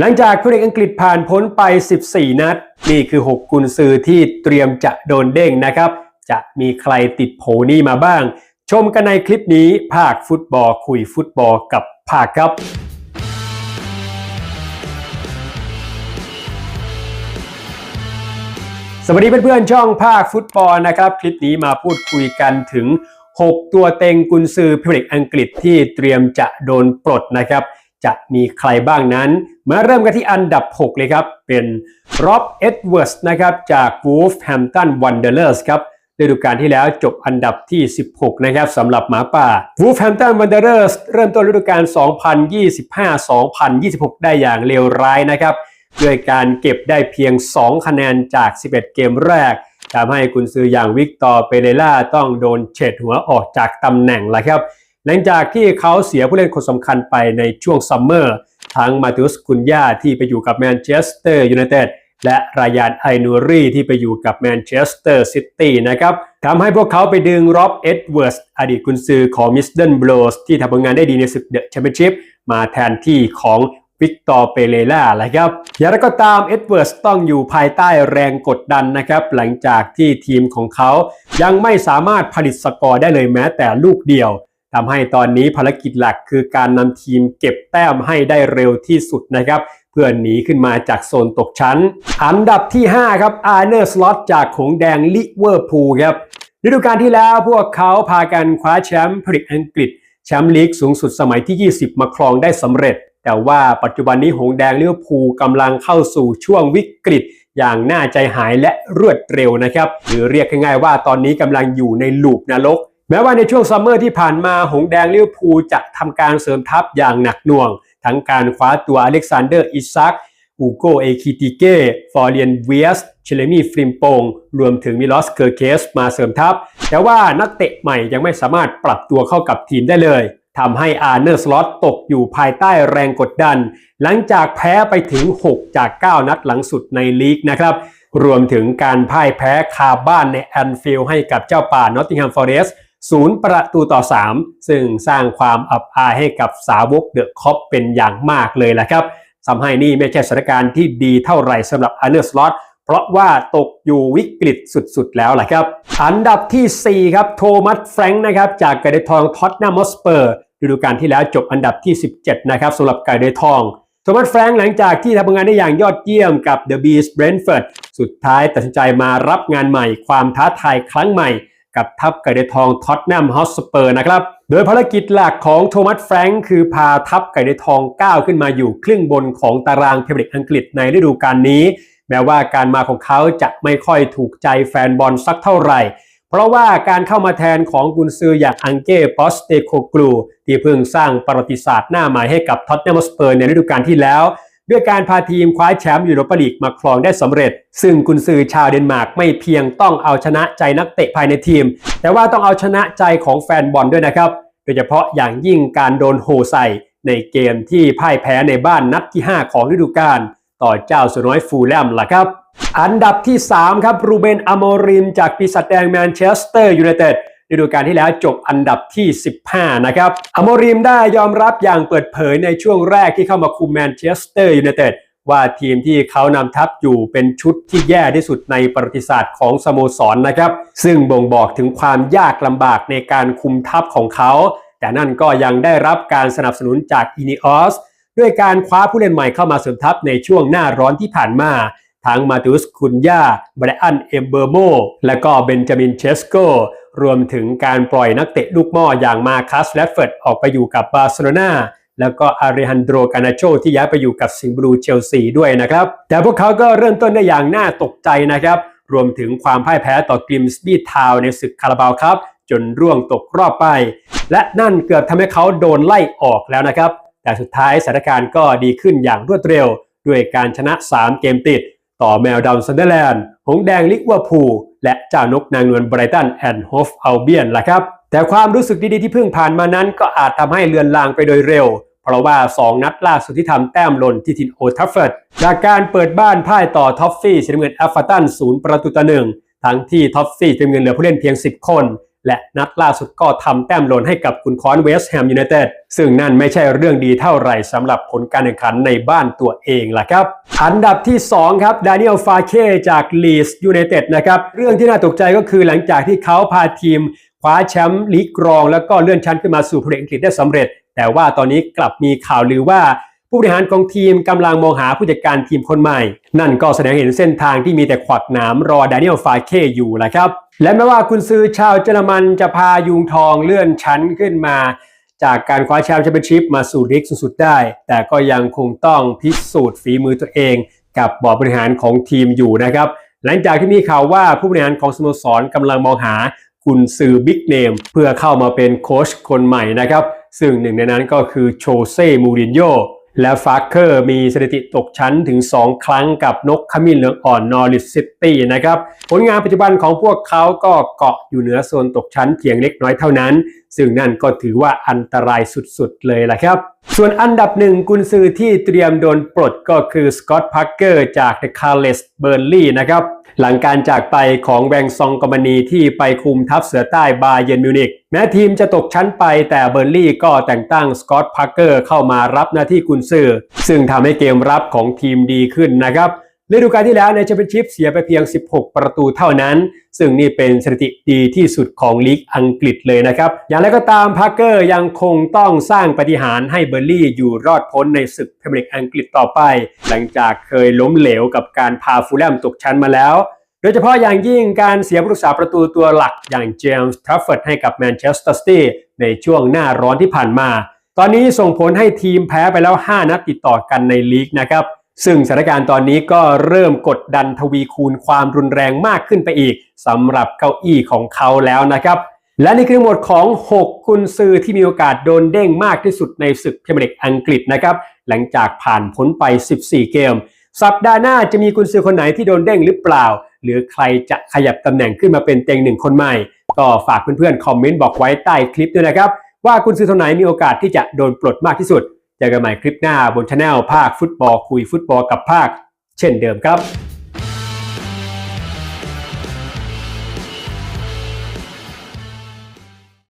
หลังจากผู้เล่นอังกฤษผ่านพ้นไป 14 นัด นี่คือ 6 กุนซือที่เตรียมจะโดนเด้งนะครับ จะมีใครติดโผนี้มาบ้าง ชมกันในคลิปนี้ภาคฟุตบอลคุยฟุตบอลกับภาคครับสวัสดีเพื่อนๆช่องภาคฟุตบอลนะครับ คลิปนี้มาพูดคุยกันถึง 6 ตัวเต็งกุนซือพรีเมียร์ลีกอังกฤษที่เตรียมจะโดนปลดนะครับ จะมีใครบ้างนั้น มาเริ่มกันที่อันดับ 6 เลยครับ เป็นร็อบเอ็ดเวิร์สนะครับจากวูฟแฮมตันวันเดอร์เลอร์สครับฤดูกาลที่แล้วจบอันดับที่ 16 นะครับสำหรับหมาป่าวูฟแฮมตันวันเดอร์เลอร์สเริ่มต้นฤดูกาล 2025-2026 ได้อย่างเลวร้ายนะครับด้วยการเก็บได้เพียง 2 คะแนนจาก 11 เกมแรกทำให้กุนซืออย่างวิกตอร์เปเรล่าต้องโดนเฉดหัวออกจากตำแหน่งล้วครับ หลังจากที่เขาเสียผู้เล่นคนสำคัญไปในช่วงซัมเมอร์ทั้งมาติอุสคุนยาที่ไปอยู่กับแมนเชสเตอร์ยูไนเต็ดและรายานไอนูรีที่ไปอยู่กับแมนเชสเตอร์ซิตี้นะครับทำให้พวกเขาไปดึงร็อบเอ็ดเวิร์สอดีตกุนซือของมิสเดิลบลูสที่ทำผลงานได้ดีในศึกเดอะแชมเปี้ยนชิพมาแทนที่ของวิกตอร์เปเรล่าแหละครับอย่างไรก็ตามเอ็ดเวิร์สต้องอยู่ภายใต้แรงกดดันนะครับ หลังจากที่ทีมของเขายังไม่สามารถผลิตสกอร์ได้เลยแม้แต่ลูกเดียว ทำให้ตอนนี้ภารกิจหลักคือการนำทีมเก็บแต้มให้ได้เร็วที่สุดนะครับเพื่อหนีขึ้นมาจากโซนตกชั้น อันดับที่ 5 ครับอาร์เนอร์สล็อตจากขงแดงลิเวอร์พูลครับฤดูกาลที่แล้วพวกเขาพากันคว้าแชมป์พรีเมียร์อังกฤษ แชมป์ลีกสูงสุดสมัยที่ 20 มาครองได้สำเร็จ แต่ว่าปัจจุบันนี้หงแดงลิเวอร์พูลกำลังเข้าสู่ช่วงวิกฤตอย่างน่าใจหายและรวดเร็วนะครับ หรือเรียกง่ายๆว่าตอนนี้กำลังอยู่ในลูปนรก แม้ว่าในช่วงซัมเมอร์ที่ผ่านมาหงแดงลิเวอร์พูลจะทำการเสริมทัพอย่างหนักหน่วง ทั้งการคว้าตัวอเล็กซานเดอร์อิซักอูโกเอคิติเก้ ฟอร์เรียนเวียสเชเลมีฟริมโปง รวมถึงมิลอสเคอร์เคสมาเสริมทัพ แต่ว่านักเตะใหม่ยังไม่สามารถปรับตัวเข้ากับทีมได้เลยทำให้อาร์เนอร์สล็อตตกอยู่ภายใต้แรงกดดัน หลังจากแพ้ไปถึง 6 จาก 9 นัดหลังสุดในลีกนะครับ รวมถึงการพ่ายแพ้คาบ้านในแอนฟิลด์ให้กับเจ้าป่านอตติงแฮมฟอเรสต์ ศูนย์ประตูต่อ 3 ซึ่งสร้างความอับอายให้กับสาวกเดอะคอปเป็นอย่างมากเลยแหละครับทำให้นี่ไม่ใช่สถานการณ์ที่ดีเท่าไหร่สำหรับอาร์เนอร์สล็อตเพราะว่าตกอยู่วิกฤตสุดๆ แล้วแหละครับ อันดับที่ 4 ครับโทมัสแฟรงค์นะครับจากไกเดทองท็อตนามอสเปอร์ฤดูกาลที่แล้วจบอันดับที่ 17 นะครับสำหรับไกเดทองโทมัสแฟรงค์หลังจากที่ทำงานได้อย่างยอดเยี่ยมกับเดอะบีสเบรนท์ฟอร์ดสุดท้ายตัดสินใจมารับงานใหม่ ความท้าทายครั้งใหม่ กับทัพไก่เดทองท็อตแนมฮอสเปอร์นะครับ โดยภารกิจหลักของโทมัสแฟรงค์คือพาทัพไก่เดทองก้าวขึ้นมาอยู่ครึ่งบนของตารางพรีเมียร์ลีกอังกฤษในฤดูกาลนี้ แม้ว่าการมาของเขาจะไม่ค่อยถูกใจแฟนบอลสักเท่าไหร่ เพราะว่าการเข้ามาแทนของกุนซืออย่างอังเก้ปอสเตโคกลูที่เพิ่งสร้างประวัติศาสตร์หน้าใหม่ให้กับท็อตแนมสเปอร์ในฤดูกาลที่แล้ว ด้วยการพาทีมคว้าแชมป์ยูโรปาลีกมาครองได้สำเร็จ ซึ่งกุนซือชาวเดนมาร์กไม่เพียงต้องเอาชนะใจนักเตะภายในทีม แต่ว่าต้องเอาชนะใจของแฟนบอลด้วยนะครับ โดยเฉพาะอย่างยิ่งการโดนโฮใส่ในเกมที่พ่ายแพ้ในบ้านนัดที่ 5 ของฤดูกาลต่อเจ้าสุน้อยฟูลแลมล่ะครับ อันดับที่ 3 ครับ รูเบนอโมริมจากปีศาจแดงแมนเชสเตอร์ยูไนเต็ด ฤดูกาลที่แล้วจบอันดับที่ 15 นะครับอโมริมได้ยอมรับอย่างเปิดเผยในช่วงแรกที่เข้ามาคุมแมนเชสเตอร์ยูไนเต็ดว่าทีมที่เขานำทัพอยู่เป็นชุดที่แย่ที่สุดในประวัติศาสตร์ของสโมสรนนะครับ ซึ่งบ่งบอกถึงความยากลำบากในการคุมทัพของเขา แต่นั่นก็ยังได้รับการสนับสนุนจากอินิออสด้วยการคว้าผู้เล่นใหม่เข้ามาเสริมทัพในช่วงหน้าร้อนที่ผ่านมา ทั้งมาติอุสคุนยาไบรอันเอเบอร์โม และก็เบนจามินเชสโก รวมถึงการปล่อยนักเตะลูกหม้ออย่างมาคัสแลฟเฟิร์ดออกไปอยู่กับบาร์เซโลนาแล้วก็อาริฮันโดกานาโชที่ย้ายไปอยู่กับสิงห์บลูเชลซีด้วยนะครับ แต่พวกเขาก็เริ่มต้นได้อย่างน่าตกใจนะครับ รวมถึงความพ่ายแพ้ต่อกริมสบีทาวในศึกคาราบาวครับ จนร่วงตกรอบไป และนั่นเกือบทำให้เขาโดนไล่ออกแล้วนะครับ แต่สุดท้ายสถานการณ์ก็ดีขึ้นอย่างรวดเร็ว ด้วยการชนะ 3 เกมติด ต่อแมวดาวซันเดอร์แลนด์ หงแดงลิเวอร์พูล และเจ้านกนางนวลไบรตันแอนด์โฮฟอัลเบียนล่ะครับ แต่ความรู้สึกดี ๆ ที่เพิ่งผ่านมานั้นก็อาจทำให้เลือนลางไปโดยเร็ว เพราะว่า 2 นัดล่าสุดที่ทำแต้มหล่นที่ทินโอทัฟเฟิร์ดจากการเปิดบ้านพ่ายต่อท็อฟฟี่สีน้ำเงินแอฟฟาตันศูนย์ประตูต่อหนึ่งทั้งที่ท็อฟฟี่สีน้ำเงินเหลือผู้เล่นเพียง 10 คนและนัดล่าสุดก็ทำแต้มหล่นให้กับคุณคอนเวสต์แฮมยูไนเต็ดซึ่งนั่นไม่ใช่เรื่องดีเท่าไหร่สำหรับผลการแข่งขันในบ้านตัวเองล่ะครับ อันดับที่ 2 ครับดานิเอลฟาเคจากลีสยูไนเต็ดนะครับเรื่องที่น่าตกใจก็คือหลังจากที่เขาพาทีมคว้าแชมป์ลีกรอง แล้วก็เลื่อนชั้นขึ้นมาสู่พรีเมียร์ลีกอังกฤษได้สำเร็จ แต่ว่าตอนนี้กลับมีข่าวลือว่า ผู้บริหารของทีมกำลังมองหาผู้จัดการทีมคนใหม่ นั่นก็แสดงเห็นเส้นทางที่มีแต่ขวักหนามรอดานิเอลฟาเคอยู่แหละครับ และแม้ว่าคุณซื้อชาวเยอรมันจะพายุงทองเลื่อนชั้นขึ้นมา จากการคว้าแชมป์แชมเปี้ยนชิพมาสู่ลีกสุดๆได้ แต่ก็ยังคงต้องพิสูจน์ฝีมือตัวเอง กับบอร์ดบริหารของทีมอยู่นะครับ หลังจากที่มีข่าวว่าผู้บริหารของสโมสรกำลังมองหากุนซือบิ๊กเนมเพื่อเข้ามาเป็นโค้ชคนใหม่นะครับ ซึ่งหนึ่งในนั้นก็คือโชเซ่ มูรินโญ่ และฟาร์เคอร์มีสถิติตกชั้นถึง 2 ครั้งกับนกขมิ้นเหลืองอ่อนนอริสซิตี้นะครับ ผลงานปัจจุบันของพวกเขาก็เกาะอยู่เหนือโซนตกชั้นเพียงเล็กน้อยเท่านั้น ซึ่งนั่นก็ถือว่าอันตรายสุดๆเลยล่ะครับ ส่วนอันดับหนึ่งกุนซือที่เตรียมโดนปลดก็คือสกอตต์พักเกอร์จาก The Carles Burnley นะครับ หลังการจากไปของแวงซองกอมานีที่ไปคุมทัพเสือใต้บาเยร์นมิวนิกแม้ทีมจะตกชั้นไปแต่เบอร์ลี่ก็แต่งตั้งสกอตต์พักเกอร์เข้ามารับหน้าที่กุนซือ ซึ่งทำให้เกมรับของทีมดีขึ้นนะครับ ฤดูกาลที่แล้วในแชมเปี้ยนชิพเสียไปเพียง 16 ประตูเท่านั้น ซึ่งนี่เป็นสถิติดีที่สุดของลีกอังกฤษเลยนะครับ อย่างไรก็ตามพาร์เกอร์ยังคงต้องสร้างปฏิหารย์ให้เบอร์ลี่อยู่รอดพ้นในศึกพรีเมียร์ลีกอังกฤษต่อไป หลังจากเคยล้มเหลวกับการพาฟูลแลมตกชั้นมาแล้ว โดยเฉพาะอย่างยิ่งการเสียผู้รักษาประตูตัวหลักอย่างเจมส์ทรัฟเฟิร์ดให้กับแมนเชสเตอร์ซิตี้ในช่วงหน้าร้อนที่ผ่านมา ตอนนี้ส่งผลให้ทีมแพ้ไปแล้ว 5 นัดติดต่อกันในลีกนะครับ ซึ่งสถานการณ์ตอนนี้ก็เริ่มกดดันทวีคูณความรุนแรงมากขึ้นไปอีกสำหรับเก้าอี้ของเขาแล้วนะครับ และนี่คือทั้งหมดของ 6 กุนซือที่มีโอกาสโดนเด้งมากที่สุดในศึกพรีเมียร์ลีกอังกฤษนะครับ หลังจากผ่านพ้นไป 14 เกม สัปดาห์หน้าจะมีกุนซือคนไหนที่โดนเด้งหรือเปล่า หรือใครจะขยับตำแหน่งขึ้นมาเป็นเต็งหนึ่งคนใหม่ ก็ฝากเพื่อนๆคอมเมนต์บอกไว้ใต้คลิปด้วยนะครับว่ากุนซือคนไหนมีโอกาสที่จะโดนปลดมากที่สุด เจอกันใหม่คลิปหน้าบนช anel ภาคฟุตบอลคุยฟุตบอลกับภาค เช่นเดิมครับ